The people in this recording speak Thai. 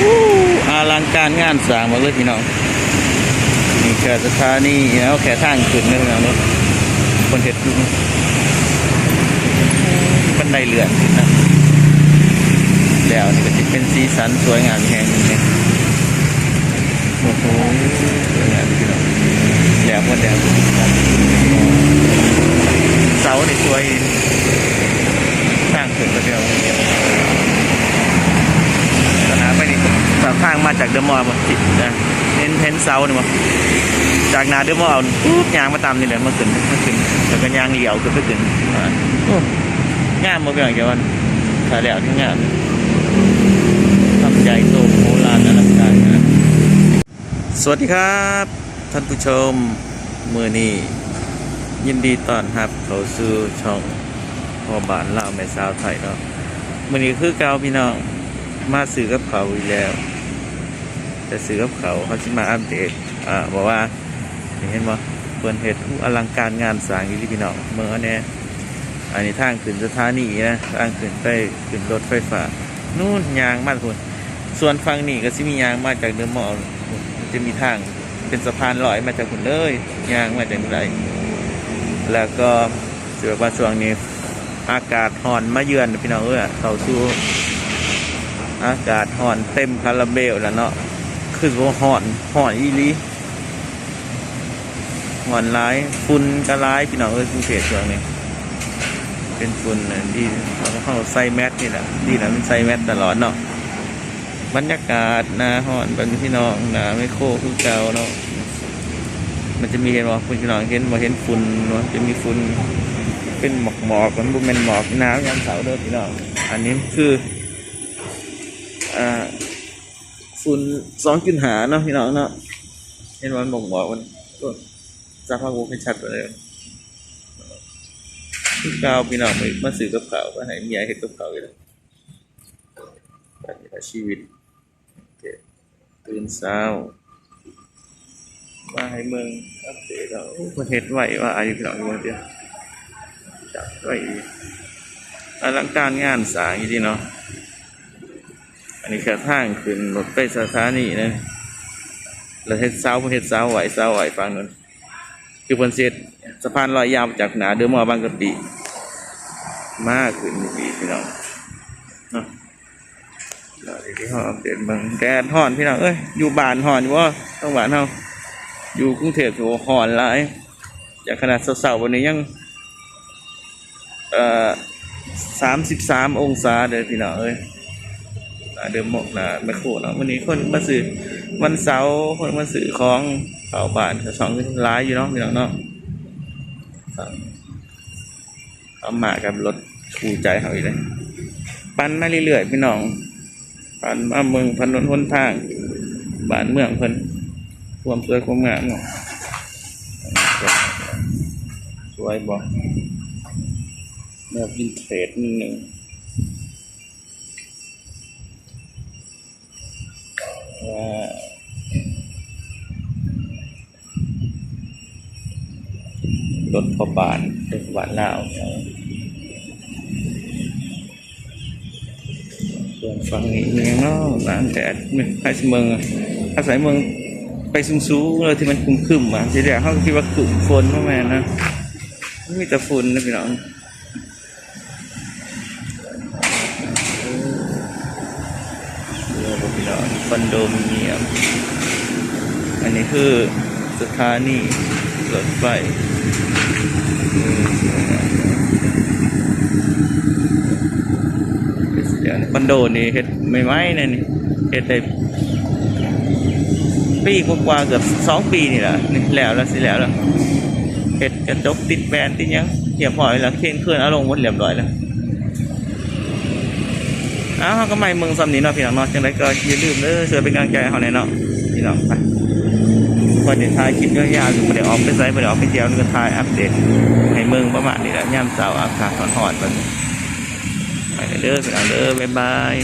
อู้อลังการงานสร้างมดเลยพี่น้องนี่แค่สถานีแล้วแค่ทางขึ้นนี่พี่น้องเนอะคนเห็ดบันไดเลื่อนนะแล้วนี่ก็จะเป็นสีสันสวยงามแห่งนึงเนี่ยโอ้โหสวยงามพี่น้องแล้วก็แล้วเสาในสวยทางขึ้นก็เดียว สนามไปนี่สา มทางมาจากเดอะมอลล์มาจิตนะเห็นเห็นเสาเนี่ยมาจากนาเดอะมอลล์ปุ๊บยางมาตามนี่แหละมาขึ้นมาขึ้นแล้วก็ยางเหลี่ยวขึ้นไปขึ้นอ่าโอ้งามมาเป็นอย่างเดียวกันถ่ายแล้วที่งามทำใหญ่โตโบราณอลังการนะสวัสดีครับ ท่านผู้ชมมือนี้ยินดีต้อนรับเขาสู่ช่องพ่อบานเล่าวแม่สาวไทยเนาะมือนี้คือเกาพี่น้องมาซื้อกับเขาอีกแล้ว แต่ซื้อกับเขาเขาชิมาอัปเดตอ่าบอกว่าเห็นบ่เปินเห็ดอลังการงานสร้างอยู่ที่พี่น้องเมื่อเนี่ยอันนี้ทางขึ้นสถานีนะทางขึ้นไปขึ้นรถไฟฟ้านู่นยางมากคุณส่วนฝั่งนี้ก็สิมียางมาจากเดอะมอลล์มันจะมีทางเป็นสะพานลอยมาจากคุณเลยยางมาจากไหนแล้วก็เสือว่าช่วงนี้อากาศห่อนมาเยือนพี่น้องเอ้ยเข้าสู่อากาศห่อนเต็มคาราเบลแล้วเนาะ คือว่าห่อนห่อนอีลีห่อนร้ายฝุ่นก็ร้ายพี่น้องเอ้ยสุเขตช่วงนี้เป็นฝุ่นดีเราเข้าใส่แมสนี่แหละดีนะมันใส่แมสตลอดเนาะบรรยากาศหนาห่อนเป็นพี่น้องหนาไม่โคคือเก่าเนาะมันจะมีเห็นว่าคุณพี่น้องเห็นว่าเห็นฝุ่นเนาะจะมีฝุ่นเป็นหมอกหมอกมันบุเป็นหมอกนาวยันเสาเด้อพี่น้องอันนี้คืออ่า ฝุ่นสองจุดหาเนาะพี่น้องเนาะเห็นวันบอกบอกมันก็จะพากูให้ชัดไปเลยที่กาวพี่น้องมามาซื้อกับเขาวมาให้มียเห็ดกับเขาอยู่แล้วการชีวิตตื่นเช้ามาให้เมืองอัปเดตเราประเทศไหวว่าอายุพี่น้องอยู่วันเดียวจับไหวอีกอลังการงานสาย่างนี้เนาะ อันนี้แค่ทางขึ้นรถไปสถานีนะแล้วเฮ็ดเสาเฮ็ดเสาไหวเสาไหวฟังนั้นคือเพิ่นเสร็จสะพานลอยยาวจากหนาเดือมอบางกะปิมากขึ้นอีพี่น้องเนาะแล้วเดี๋ยวที่เขาอัปเดตบิ่งแดดฮ้อนพี่น้องเอ้ยอยู่บ้านฮ้อนอยู่บ่ต้องบ้านเฮาอยู่กรุงเทพโหฮ้อนหลายจากขนาดเสาๆวันนี้ยังเอ่อ33องศาเด้อพี่น้องเอ้ย อ่าเดิมหมกนะไม่คู่เนาะวันนี้คนมาสื่อวันเสาร์คนมาสื่อของเผาบ้านสองร้ายอยู่เนาะพี่น้องเนาะเอามากับรถคู่ใจเขาอีกเลยปั่นมาเรื่อยๆพี่น้องปั่นมาเมืองถนนหนทางบ้านเมืองเพิ่นความสวยความงามเนาะสวยบอกแบบวินเทจนิดหนึ่ง รถพอบานรถบานลาวส่วนฝั่งนี้เมืองเนาะหลานแดดไม่ใช่เมืองอาศัยเมืองไปสูงๆเลยที่มันคุ้มขึ้นมาทีเดียวเขาคิดว่าขุ่มฝนพ่อแม่นะมีแต่ฝนนะพี่น้องคอนโดมิเนียม อันนี้คือสถานีรถไฟ คอนโดนี่เฮ็ดไม่ไหมเนี่ยนี่เฮ็ดได้ปีกว่าๆเกือบสองปีนี่แหละนี่แล้วแล้วสิแล้วแล้วเฮ็ดกระจกติดแบนติดยังเรียบร้อยแล้วเคนเคลื่อนเอาลงหมดเรียบร้อยแล้วอ้าวก็ไม่เมืองซ้ำนี้เนาะพี่น้องเนาะจังไรก็อย่าลืมเด้อช่วยเป็นกำลังใจให้เขาแน่เนาะพี่น้องไป พอเดี๋ยวถ่ายคลิปยาวๆอยู่พอเดี๋ยวออกไปไซต์พอเดี๋ยวออกไปเที่ยวนึกถ่ายอัปเดตให้เมืองประมาณนี้แหละย่ำเสาอากาศร้อนๆมันไปเด้อไปเอาเด้อบ๊ายบาย